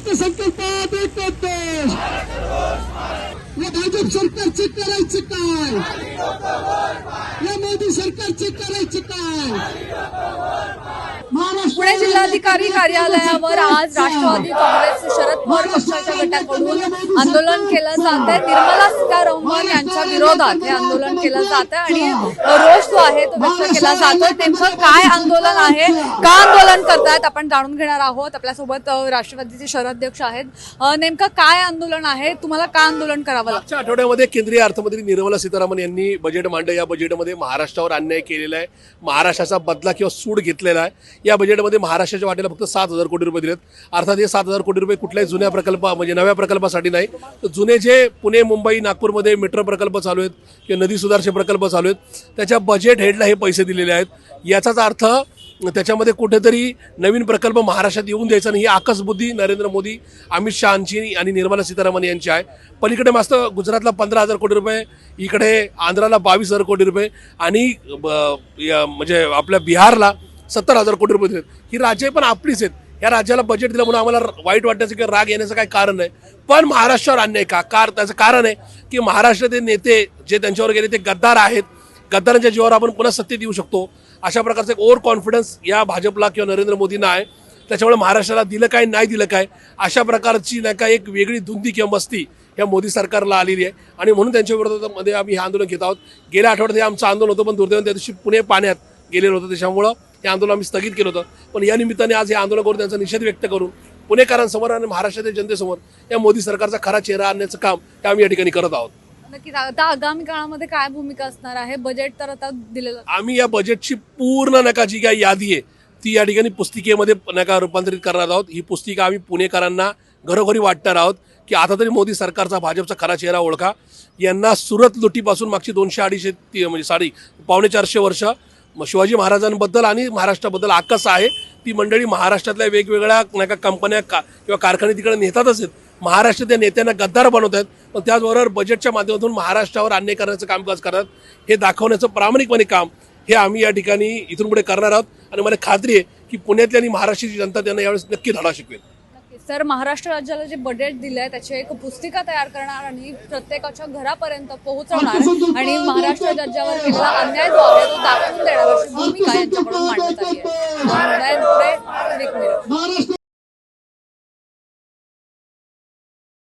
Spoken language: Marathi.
अर्थसंकल्पात एक देश या भाजप सरकारचे करायचे काय या मोदी सरकारचे करायचे काय पुणे जिल्हाधिकारी कार्यालयावर आज राष्ट्रवादी काँग्रेस शरद गटाकडून आंदोलन केलं जात आहे निर्मला सीतारामन यांच्या विरोधात हे आंदोलन केलं जात आहे आणि रोष जो आहे तो व्यक्त केला जातोय. नेमकं काय आंदोलन आहे? का आंदोलन करतायत? आपण जाणून घेणार आहोत. आपल्यासोबत राष्ट्रवादीचे शहराध्यक्ष आहेत. नेमकं काय आंदोलन आहे? तुम्हाला का आंदोलन करावं लागतं आठवड्यामध्ये केंद्रीय अर्थमंत्री निर्मला सीतारामन यांनी बजेट मांडलं. या बजेटमध्ये महाराष्ट्रावर अन्याय केलेला आहे. महाराष्ट्राचा बदला किंवा सूड घेतलेला आहे. या बजेटमध्ये महाराष्ट्राच्या वाटेला फक्त सात हजार कोटी रुपये दिलेत. अर्थात हे सात हजार कोटी रुपये कुठल्याही जुन्या प्रकल्प म्हणजे नव्या प्रकल्पासाठी नाही तर जुने जे पुणे मुंबई नागपूरमध्ये मेट्रो प्रकल्प चालू आहेत किंवा नदी सुधारचे प्रकल्प चालू आहेत त्याच्या बजेट हेडला हे पैसे दिलेले आहेत. याचाच अर्थ त्याच्यामध्ये कुठेतरी नवीन प्रकल्प महाराष्ट्रात येऊन द्यायचा नाही ही आकसबुद्धी नरेंद्र मोदी अमित शहाची आणि निर्मला सीतारामन यांची आहे. पलीकडे मस्त गुजरातला पंधरा हजार कोटी रुपये इकडे आंध्राला बावीस हजार कोटी रुपये आणि ब- म्हणजे आपल्या बिहारला सत्तर हजार कोटी रुपये देत ही राज्य पण आपलीच आहेत. या राज्याला बजेट दिलं म्हणून आम्हाला वाईट वाटण्याचं किंवा राग येण्याचं काही कारण नाही. पण महाराष्ट्रावर अन्याय का? कार त्याचं कारण आहे की महाराष्ट्रातील नेते जे त्यांच्यावर गेले ते गद्दार आहेत. गद्दारांच्या जीवावर आपण पुन्हा सत्तेत येऊ शकतो. अशा प्रकारचं एक ओव्हर कॉन्फिडन्स या भाजपला किंवा नरेंद्र मोदींना आहे. त्याच्यामुळे महाराष्ट्राला दिलं काय नाही दिलं काय अशा प्रकारची नाही का एक वेगळी धुंदी किंवा मस्ती ह्या मोदी सरकारला आलेली आहे. आणि म्हणून त्यांच्या विरोधामध्ये आम्ही हे आंदोलन घेत आहोत. गेल्या आठवड्यात हे आमचं आंदोलन होतं पण दुर्दैवाने त्या दिवशी पुणे पाण्यात गेलेलं होतं. त्याच्यामुळं हे आंदोलन आम्ही स्थगित केलं होतं. पण या निमित्ताने आज हे आंदोलन करून त्यांचा निषेध व्यक्त करून पुणेकरांसमोर आणि महाराष्ट्रातील जनतेसमोर या मोदी सरकारचा खरा चेहरा आणण्याचं काम हे आम्ही या ठिकाणी करत आहोत. नक्कीच आता आगामी काळामध्ये काय भूमिका असणार आहे? बजेट तर आता दिलेलं आम्ही या बजेटची पूर्ण नका जी काही यादी आहे ती या ठिकाणी पुस्तिकेमध्ये नका रूपांतरित करणार आहोत. ही पुस्तिका आम्ही पुणेकरांना घरोघरी वाटणार आहोत की आता तरी मोदी सरकारचा भाजपचा खरा चेहरा ओळखा. यांना सुरत लुटीपासून मागची दोनशे अडीचशे ती म्हणजे साडी पावणे चारशे वर्ष मग शिवाजी महाराजांबद्दल आणि महाराष्ट्राबद्दल आकस आहे. ती मंडळी महाराष्ट्रातल्या वेगवेगळ्या नाही का कंपन्या का किंवा कारखाने तिकडे नेतातच आहेत. महाराष्ट्रातल्या नेत्यांना गद्दार बनवत आहेत. पण त्याचबरोबर बजेटच्या माध्यमातून महाराष्ट्रावर अन्याय करण्याचं कामकाज करतात. हे दाखवण्याचं प्रामाणिकपणे काम हे आम्ही या ठिकाणी इथून पुढे करणार आहोत. आणि मला खात्री आहे की पुण्यातली आणि महाराष्ट्राची जनता त्यांना यावेळेस नक्की धडा शिकवेल. तर महाराष्ट्र राज्याला जे बजेट दिलंय त्याची एक पुस्तिका तयार करणार आणि प्रत्येकाच्या घरापर्यंत पोहोचवणार आणि महाराष्ट्र राज्यावर केलेला अन्याय जो आहे तो दाखवून देणार अशी भूमिका यांच्याकडून मांडण्यात आली आहे.